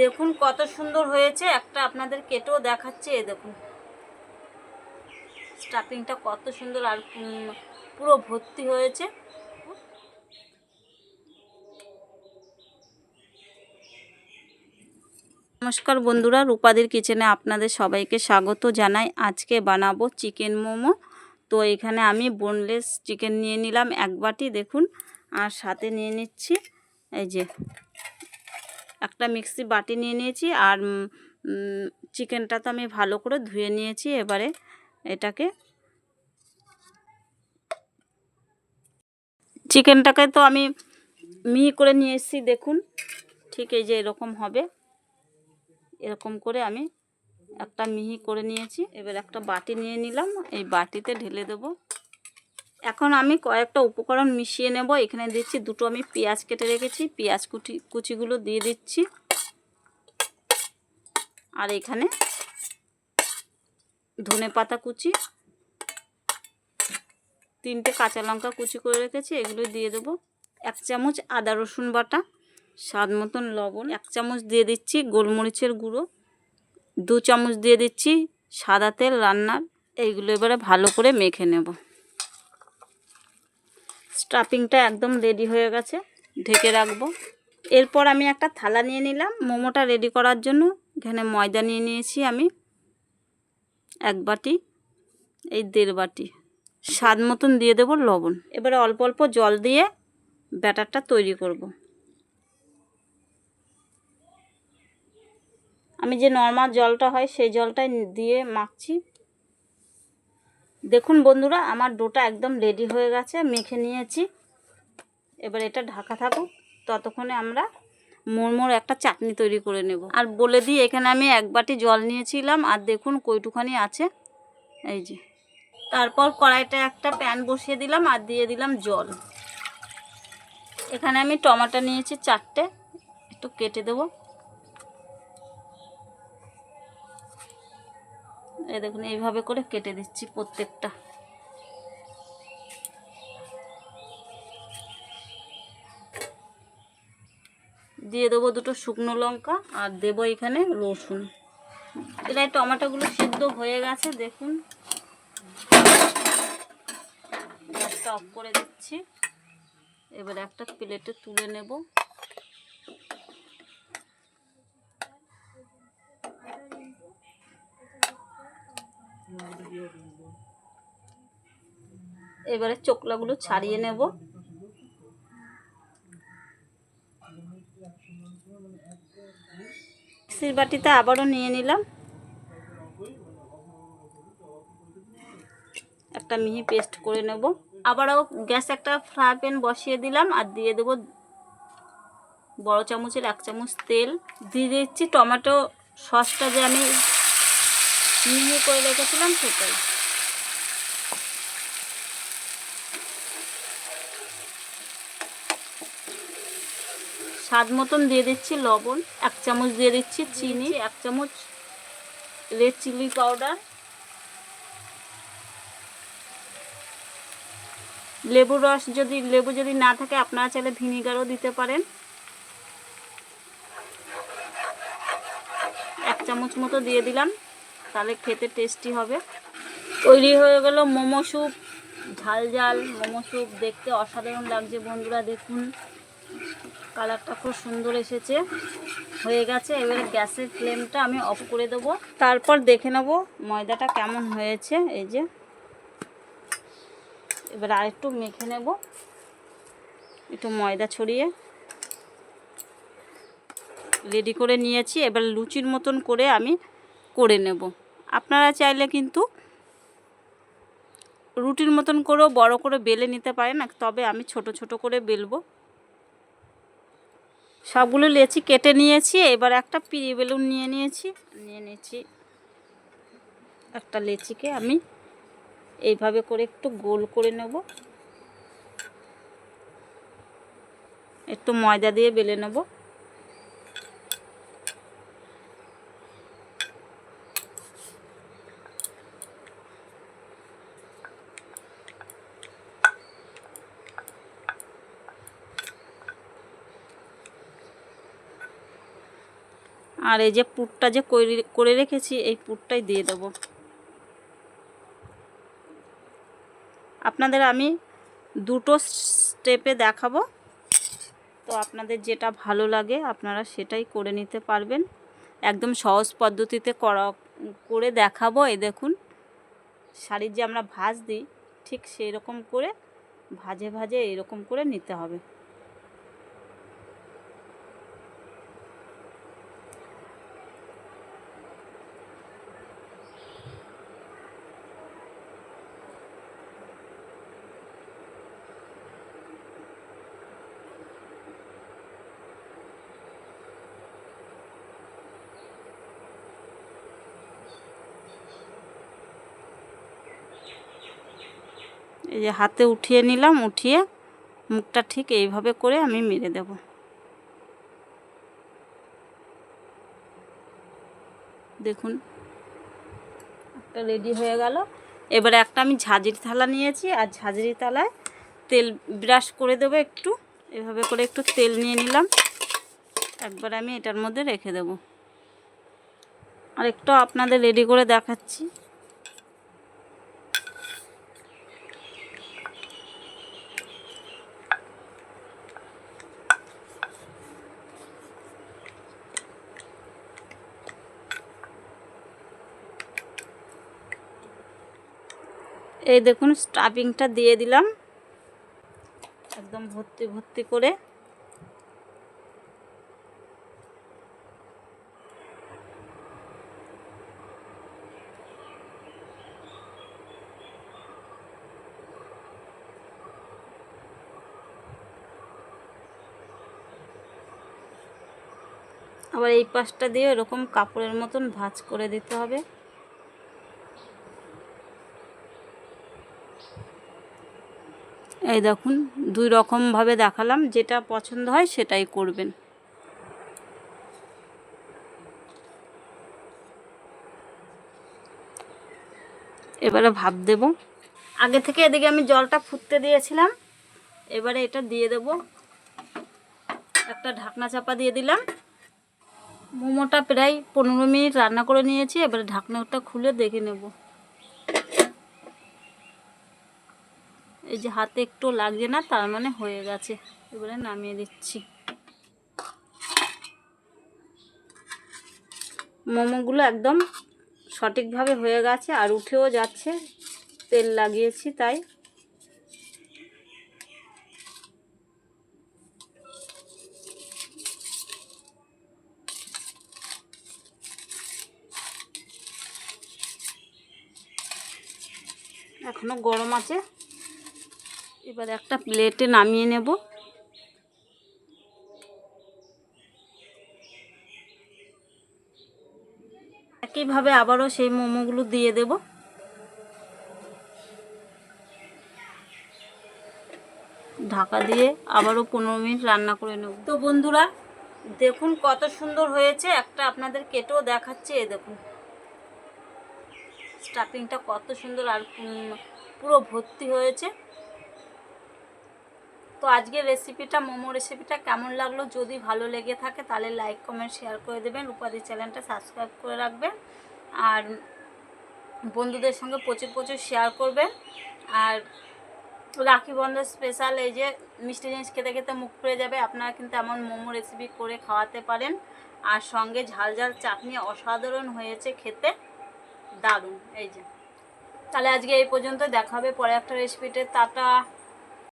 দেখুন কত সুন্দর হয়েছে। একটা আপনাদের কেটেও দেখাচ্ছে, এই দেখুন। স্টাফিংটা কত সুন্দর আর পুরো ভর্তি হয়েছে। নমস্কার বন্ধুরা, রূপাদের কিচেনে আপনাদের সবাইকে স্বাগত জানাই। আজকে বানাবো চিকেন মোমো। তো এখানে আমি বোনলেস চিকেন নিয়ে নিলাম এক বাটি, দেখুন। আর সাথে নিয়ে নিচ্ছি, এই যে একটা মিক্সি বাটি নিয়ে নিয়েছি আর চিকেনটা তো আমি ভালো করে ধুয়ে নিয়েছি এবারে এটাকে। চিকেনটাকে তো আমি মিহি করে নিয়ে এসেছি, দেখুন, ঠিক এই যে এরকম হবে। এরকম করে আমি একটা মিহি করে নিয়েছি। এবার একটা বাটি নিয়ে নিলাম, এই বাটিতে ঢেলে দেব। এখন আমি কয়েকটা উপকরণ মিশিয়ে নেব। এখানে দিচ্ছি দুটো আমি পেঁয়াজ কেটে রেখেছি। পেঁয়াজ কুচি কুচিগুলো দিয়ে দিচ্ছি। আর এখানে ধনে পাতা কুচি, তিনটে কাঁচা লঙ্কা কুচি করে রেখেছি, এগুলো দিয়ে দেবো। এক চামচ আদা রসুন বাটা, স্বাদ মতন লবণ, এক চামচ দিয়ে দিচ্ছি গোলমরিচের গুঁড়ো, দু চামচ দিয়ে দিচ্ছি সাদা তেল রান্নার। এইগুলো এবারে ভালো করে মেখে নেব। স্টাফিংটা একদম রেডি হয়ে গেছে, ঢেকে রাখব। এরপর আমি একটা থালা নিয়ে নিলাম। মোমোটা রেডি করার জন্য এখানে ময়দা নিয়ে নিয়েছি আমি, এক বাটি, এই দেড় বাটি। স্বাদ মতন দিয়ে দেবো লবণ। এবারে অল্প অল্প জল দিয়ে ব্যাটারটা তৈরি করব। আমি যে নর্মাল জলটা হয়, সেই জলটাই দিয়ে মাখছি। দেখুন বন্ধুরা, আমার ডোটা একদম রেডি হয়ে গেছে, মেখে নিয়েছি। এবার এটা ঢাকা থাকুক, ততক্ষণে আমরা মোড়মোড় একটা চাটনি তৈরি করে নেব। আর বলে দিই, এখানে আমি এক বাটি জল নিয়েছিলাম, আর দেখুন কইটুখানি আছে। এই যে। তারপর কড়াইটা একটা প্যান বসিয়ে দিলাম, আর দিয়ে দিলাম জল। এখানে আমি টমাটো নিয়েছি চারটে, একটু কেটে দেবো। এই দেখুন, এইভাবে করে কেটে দিচ্ছি প্রত্যেকটা। দিয়ে দেবো দুটো শুকনো লঙ্কা আর দেবো এখানে রসুন। এটা এই টমেটোগুলো সিদ্ধ হয়ে গেছে, দেখুন। গ্যাসটা অফ করে দিচ্ছি। এবার একটা প্লেটে তুলে নেব। এবারে চোকলাগুলো ছাড়িয়ে নেব। মিক্সির বাটিতে আবারও নিয়ে নিলাম। একটা মিহি পেস্ট করে নেব। আবারও গ্যাস একটা ফ্রাই প্যান বসিয়ে দিলাম আর দিয়ে দেবো বড় চামচের এক চামচ তেল। দিয়ে দিচ্ছি টমেটো সসটা যে আমি মিহি করে রেখেছিলাম সেটাই। স্বাদ মতন দিয়ে দিচ্ছি লবণ এক চামচ দিয়ে দিচ্ছি চিনি এক চামচ রেড চিলি পাউডার। লেবুর রস যদি লেবু যদি না থাকে আপনারা চাইলে ভিনিগারও দিতে পারেন। এক চামচ মতো দিয়ে দিলাম। তাহলে খেতে টেস্টি হবে। তৈরি হয়ে গেল মোমো স্যুপ ঝাল ঝাল মোমো স্যুপ দেখতে অসাধারণ লাগছে বন্ধুরা, দেখুন। কালারটা খুব সুন্দর এসেছে। হয়ে গেছে, এবারে গ্যাসের ফ্লেমটা আমি অফ করে দেবো। তারপর দেখে নেব ময়দাটা কেমন হয়েছে, এই যে। এবার আরেকটু মেখে নেব। একটু ময়দা ছড়িয়ে। রেডি করে নিয়েছি, এবার লুচির মতন করে আমি করে নেব। আপনারা চাইলে কিন্তু রুটির মতন করেও বড় করে বেলে নিতে পারেন। তবে আমি ছোট ছোট করে বেলবো। সবগুলো লেচি কেটে নিয়েছি। এবার একটা পিড়ি বেলুন নিয়ে নিয়েছি। নিয়ে নিয়েছি একটা লেচিকে আমি এইভাবে করে একটু গোল করে নেব। একটু ময়দা দিয়ে বেলে নেব। আর এই যে পুরটা যে করি- করে রেখেছি, এই পুরটাই দিয়ে দেবো। আপনাদের আমি দুটো স্টেপে দেখাবো। তো আপনাদের যেটা ভালো লাগে, আপনারা সেটাই করে নিতে পারবেন। একদম সহজ পদ্ধতিতে করা, করে দেখাবো, এই দেখুন। শাড়ির যে আমরা ভাজ দিই, ঠিক সেই রকম করে, ভাজে ভাজে এরকম করে নিতে হবে। এই যে হাতে উঠিয়ে নিলাম, উঠিয়ে মুখটা ঠিক এইভাবে করে আমি মেরে দেব। দেখুন একটা রেডি হয়ে গেল। এবারে একটা আমি ঝাঁঝরি থালা নিয়েছি, আর ঝাঁঝরি থালায় তেল ব্রাশ করে দেবো একটু। এভাবে করে একটু তেল নিয়ে নিলাম। একবার আমি এটার মধ্যে রেখে দেব। আর একটু আপনাদের রেডি করে দেখাচ্ছি। এই দেখুন স্টাফিংটা দিয়ে দিলাম। একদম ভর্তি ভর্তি করে। আবার এই পাশটা দিয়ে এরকম কাপড়ের মতন ভাঁজ করে দিতে হবে। এই দেখুন, দুই রকমভাবে দেখালাম, যেটা পছন্দ হয় সেটাই করবেন। এবারে ভাব দেব। আগে থেকে এদিকে আমি জলটা ফুটতে দিয়েছিলাম, এবারে এটা দিয়ে দেব। একটা ঢাকনা চাপা দিয়ে দিলাম। মোমোটা প্রায় পনেরো মিনিট রান্না করে নিয়েছি, এবারে ঢাকনাটা খুলে দেখে নেব। এই যে হাতে একটু লাগছে না, তার মানে হয়ে গেছে। এবারে নামিয়ে দিচ্ছি। মোমোগুলো একদম সঠিকভাবে হয়ে গেছে, আর উঠেও যাচ্ছে। তেল লাগিয়েছি তাই। এখনও গরম আছে। এবার একটা প্লেটে নামিয়ে নেব। একইভাবে আবারও সেই মোমোগুলো দিয়ে দেব। ঢাকা দিয়ে আবারও পনেরো মিনিট রান্না করে নেব। তো বন্ধুরা, দেখুন কত সুন্দর হয়েছে। একটা আপনাদের কেটেও দেখাচ্ছে এ দেখুন। স্টাফিংটা কত সুন্দর আর পুরো ভর্তি হয়েছে। তো আজকের রেসিপিটা মোমো রেসিপিটা কেমন লাগল? যদি ভালো লেগে থাকে তাহলে লাইক কমেন্ট শেয়ার করে দেবেন। রূপাদি চ্যানেলটা সাবস্ক্রাইব করে রাখবেন। আর বন্ধুদের সঙ্গে প্রচুর প্রচুর শেয়ার করবেন। আর রাখি বন্ধন স্পেশাল এই যে মিষ্টি জিনিস খেতে খেতে মুখ পুড়ে যাবে। আপনারা কিন্তু এমন মোমো রেসিপি করে খাওয়াতে পারেন। আর সঙ্গে ঝাল ঝাল চাটনি অসাধারণ হয়েছে খেতে। দারুণ, এই যে। তাহলে আজকে এই পর্যন্ত। দেখা হবে পরে একটা রেসিপিতে টাটা।